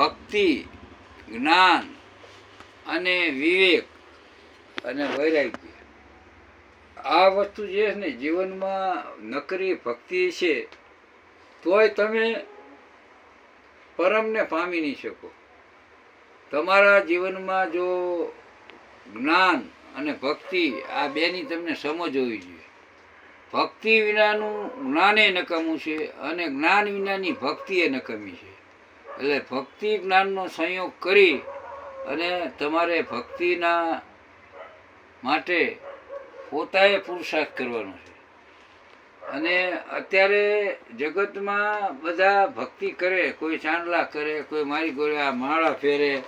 ભક્તિ, જ્ઞાન અને વિવેક અને વૈરાગ્ય. આ વસ્તુ જે છે ને જીવનમાં નકરી ભક્તિ છે, તોય તમે પરમને પામી નહીં શકો. તમારા જીવનમાં જો જ્ઞાન અને ભક્તિ આ બેની તમને સમજ હોવી જોઈએ. ભક્તિ વિનાનું જ્ઞાન એ નકામું છે અને જ્ઞાન વિનાની ભક્તિ એ નકામી છે. એટલે ભક્તિ જ્ઞાનનો સંયોગ કરી અને તમારે ભક્તિના માટે પોતાએ પુરુષાર્થ કરવાનો છે. અને અત્યારે જગતમાં બધા ભક્તિ કરે, કોઈ ચાંદલા કરે, કોઈ મારી ગોળે આ માળા ફેરે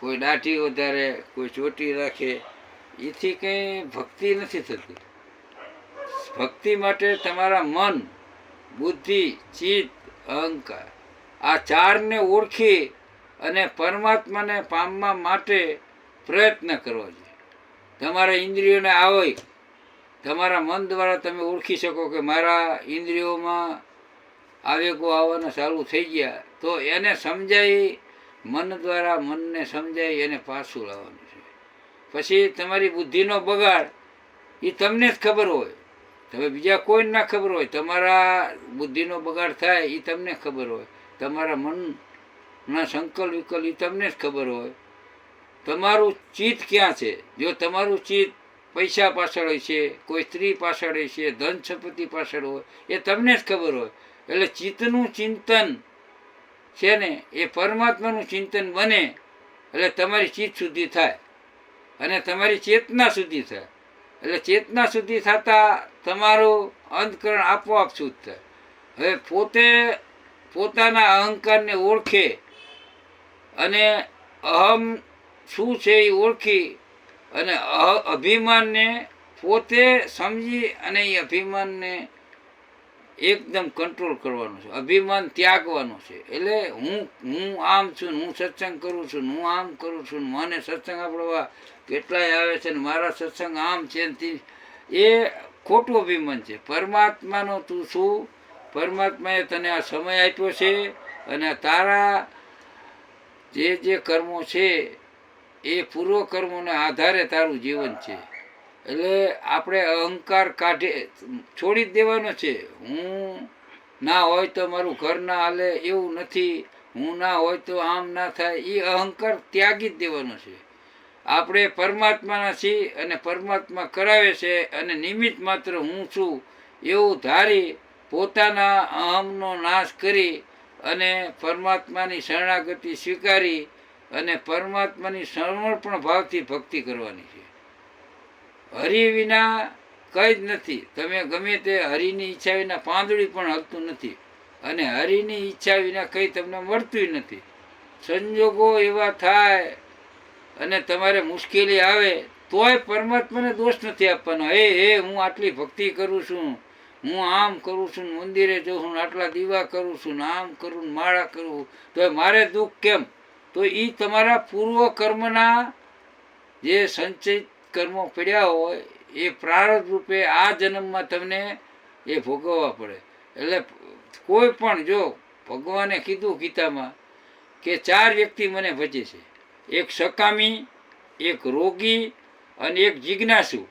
કોઈ દાઢી વધારે, કોઈ ચોટી રાખે, એથી કંઈ ભક્તિ નથી થતી. ભક્તિ માટે તમારા મન, બુદ્ધિ, ચિત્ત, અહંકાર આ ચારને ઓળખી અને પરમાત્માને પામવા માટે પ્રયત્ન કરવો જોઈએ. તમારા ઇન્દ્રિયોને આવે તમારા મન દ્વારા તમે ઓળખી શકો કે મારા ઇન્દ્રિયોમાં આવેગો આવવાના ચાલુ થઈ ગયા. તો એને સમજાઈ મન દ્વારા મનને સમજાવી એને પાછું લાવવાનું છે. પછી તમારી બુદ્ધિનો બગાડ એ તમને જ ખબર હોય. તમે બીજા કોઈને ના ખબર હોય. તમારા બુદ્ધિનો બગાડ થાય એ તમને ખબર હોય. તમારા મનના સંકલ્પ વિકલ્પ તમને જ ખબર હોય. તમારું ચિત્ત ક્યાં છે? જો તમારું ચિત્ત પૈસા પાછળ હોય છે, કોઈ સ્ત્રી પાછળ હોય છે, ધન સંપત્તિ પાછળ હોય, એ તમને જ ખબર હોય. એટલે ચિત્તનું ચિંતન છે ને, એ પરમાત્માનું ચિંતન બને, એટલે તમારી ચિત્ત શુદ્ધિ થાય. અને તમારી ચેતના શુદ્ધિ થાય. એટલે ચેતના સુધી થતાં તમારું અંતકરણ આપોઆપ શુદ્ધ થાય. હવે પોતે પોતાના અહંકારને ઓળખે અને અહમ શું છે એ ઓળખી અને અભિમાનને પોતે સમજી અને એ અભિમાનને એકદમ કંટ્રોલ કરવાનું છે. અભિમાન ત્યાગવાનું છે. એટલે હું હું આમ છું, હું સત્સંગ કરું છું, હું આમ કરું છું, મને સત્સંગ આપણવા કેટલાય આવે છે ને મારા સત્સંગ આમ છે એ ખોટું અભિમાન છે. પરમાત્માનો તું શું પરમાત્માએ તને આ સમય આપ્યો છે અને તારા જે જે કર્મો છે, એ પૂર્વ કર્મોને આધારે તારું જીવન છે. એટલે આપણે અહંકાર કાઢે, છોડી જ દેવાનો છે. હું ના હોય તો મારું ઘર ના હાલે એવું નથી. હું ના હોય તો આમ ના થાય. એ અહંકાર ત્યાગી જ દેવાનો છે. આપણે પરમાત્માના છીએ અને પરમાત્મા કરાવે છે અને નિમિત્ત માત્ર હું છું એવું ધારી પોતાના અહમનો નાશ કરી અને પરમાત્માની શરણાગતિ સ્વીકારી અને પરમાત્માની સમર્પણ ભાવથી ભક્તિ કરવાની છે. હરિ વિના કંઈ જ નથી. તમે ગમે તે હરિની ઈચ્છા વિના પાંદડી પણ હલતું નથી અને હરિની ઈચ્છા વિના કંઈ તમને મળતું નથી. સંજોગો એવા થાય અને તમારે મુશ્કેલી આવે તોય પરમાત્માને દોષ નથી આપવાનો. હે હે, હું આટલી ભક્તિ કરું છું. હું આમ કરું છું મંદિરે જઉં છું આટલા દીવા કરું છું આમ કરું માળા કરું તો મારે દુઃખ કેમ? તો એ તમારા પૂર્વ કર્મના જે સંચિત કર્મો પડ્યા હોય, એ પ્રારબ્ધ રૂપે આ જન્મમાં તમને એ ભોગવવા પડે. એટલે કોઈ પણ જો ભગવાને કીધું ગીતામાં કે ચાર વ્યક્તિ મને ભજે છે. એક સકામી, એક રોગી અને એક જિજ્ઞાસુ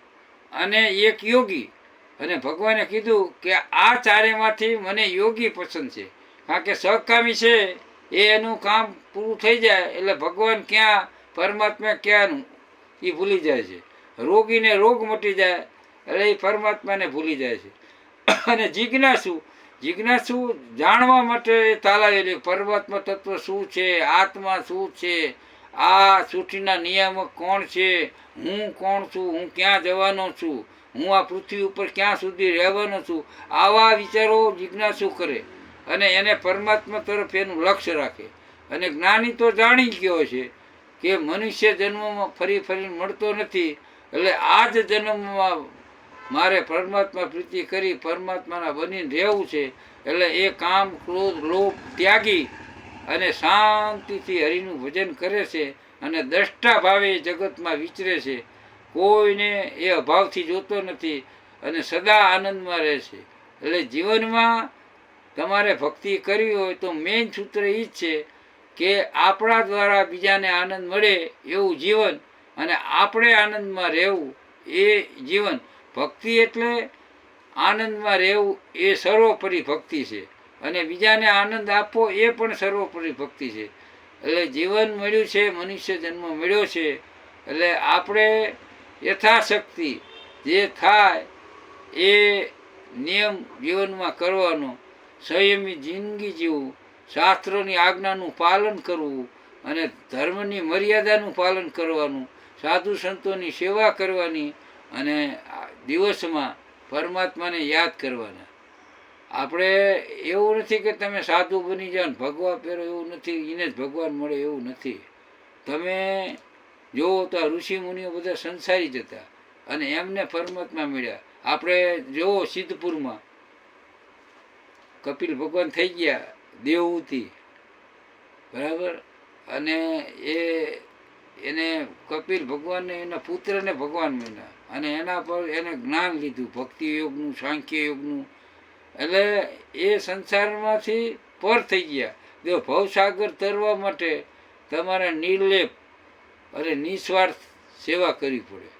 અને એક યોગી. અને ભગવાને કીધું કે આ ચારેમાંથી મને યોગી પસંદ છે. કારણ કે સહકામી છે, એ એનું કામ પૂરું થઈ જાય એટલે ભગવાન ક્યાં, પરમાત્મા ક્યાંનું એ ભૂલી જાય છે. રોગીને રોગ મટી જાય એટલે એ પરમાત્માને ભૂલી જાય છે. અને જિજ્ઞાસુ જિજ્ઞાસુ જાણવા માટે તાલાવેલી, પરમાત્મા તત્વ શું છે, આત્મા શું છે આ સૃષ્ટિના નિયામક કોણ છે? હું કોણ છું? હું ક્યાં જવાનો છું? હું આ પૃથ્વી ઉપર ક્યાં સુધી રહેવાનો છું? આવા વિચારો જિજ્ઞાસુ કરે અને એને પરમાત્મા તરફ એનું લક્ષ્ય રાખે. અને જ્ઞાની તો જાણી ગયો છે કે મનુષ્ય જન્મમાં ફરી ફરી મળતો નથી. એટલે આ જ જન્મમાં મારે પરમાત્મા પ્રીતિ કરી પરમાત્માના બનીને રહેવું છે. એટલે એ કામ, ક્રોધ, લોભ, ત્યાગી અને શાંતિથી હરિનું ભજન કરે છે અને દ્રષ્ટા ભાવે જગતમાં વિચરે છે. કોઈને એ અભાવથી જોતો નથી અને સદા આનંદમાં રહે છે. એટલે જીવનમાં તમારે ભક્તિ કરવી હોય તો મેઇન સૂત્ર એ જ છે કે આપણા દ્વારા બીજાને આનંદ મળે એવું જીવન અને આપણે આનંદમાં રહેવું એ જીવન. ભક્તિ એટલે આનંદમાં રહેવું એ સર્વોપરી ભક્તિ છે. અને બીજાને આનંદ આપવો એ પણ સર્વોપરી ભક્તિ છે. એટલે જીવન મળ્યું છે, મનુષ્ય જન્મ મળ્યો છે, એટલે આપણે યથાશક્તિ જે થાય એ નિયમ જીવનમાં કરવાનો, સંયમી જિંદગી જીવવું, શાસ્ત્રોની આજ્ઞાનું પાલન કરવું અને ધર્મની મર્યાદાનું પાલન કરવાનું, સાધુ સંતોની સેવા કરવાની અને દિવસમાં પરમાત્માને યાદ કરવાના. આપણે એવું નથી કે તમે સાધુ બની જાઓ ને ભગવા પહેરો એવું નથી એને જ ભગવાન મળે એવું નથી. તમે જોવો તો ઋષિ મુનિઓ બધા સંસારી જ હતા અને એમને પરમાત્મા મળ્યા. આપણે જોવો સિદ્ધપુરમાં, કપિલ ભગવાન થઈ ગયા, દેવહૂતિ, બરાબર? અને એ, એને કપિલ ભગવાનને, એના પુત્રને ભગવાન મળ્યા. અને એના પર એને જ્ઞાન લીધું ભક્તિ યોગનું સાંખ્ય યોગનું એટલે એ સંસારમાંથી પર થઈ ગયા. જો ભવસાગર તરવા માટે તમારે નિર્લેપ અને નિસ્વાર્થ સેવા કરવી પડે.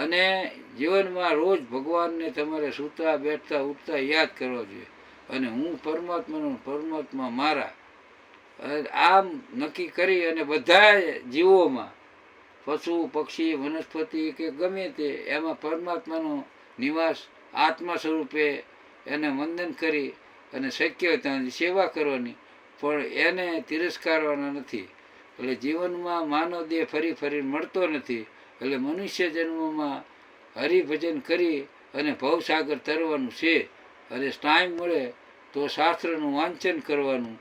અને જીવનમાં રોજ ભગવાનને તમારે સૂતા, બેઠતા, ઉઠતા યાદ કરવા જોઈએ. અને હું પરમાત્માનો પરમાત્મા મારા. આમ નક્કી કરી અને બધા જીવોમાં પશુ, પક્ષી, વનસ્પતિ કે ગમે તે, એમાં પરમાત્માનો નિવાસ આત્મા સ્વરૂપે એને વંદન કરી અને શક્ય હોય ત્યાં સેવા કરવાની. પણ એને તિરસ્કારવાના નથી. એટલે જીવનમાં માનવ દેહ ફરી ફરી મળતો નથી. એટલે મનુષ્ય જન્મમાં હરિભજન કરી અને ભવસાગર તરવાનું છે. અને ટાઈમ મળે તો શાસ્ત્રનું વાંચન કરવાનું,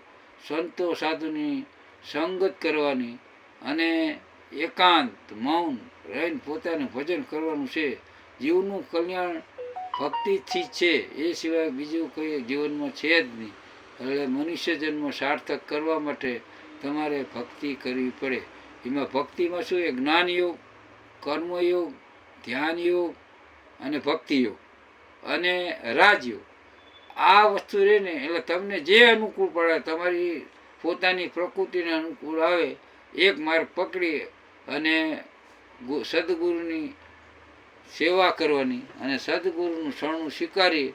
સંતો સાધુની સંગત કરવાની અને એકાંત મૌન રહીને પોતાનું ભજન કરવાનું છે. જીવનું કલ્યાણ ભક્તિથી છે, એ સિવાય બીજું કોઈ જીવનમાં છે જ નહીં. એટલે મનુષ્ય જન્મ સાર્થક કરવા માટે તમારે ભક્તિ કરવી પડે. એમાં ભક્તિમાં શું એ જ્ઞાન યોગ કર્મયોગ ધ્યાન યોગ અને ભક્તિ યોગ અને રાજયોગ. આ વસ્તુ રહે ને, એટલે તમને જે અનુકૂળ પડે, તમારી પોતાની પ્રકૃતિને અનુકૂળ આવે, એક માર્ગ પકડી અને સદગુરુની સેવા કરવાની અને સદગુરુનું શરણું સ્વીકારી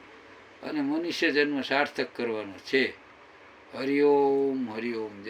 અને મનુષ્ય જન્મ સાર્થક કરવાનો છે. હરિઓમ હરિઓમ જય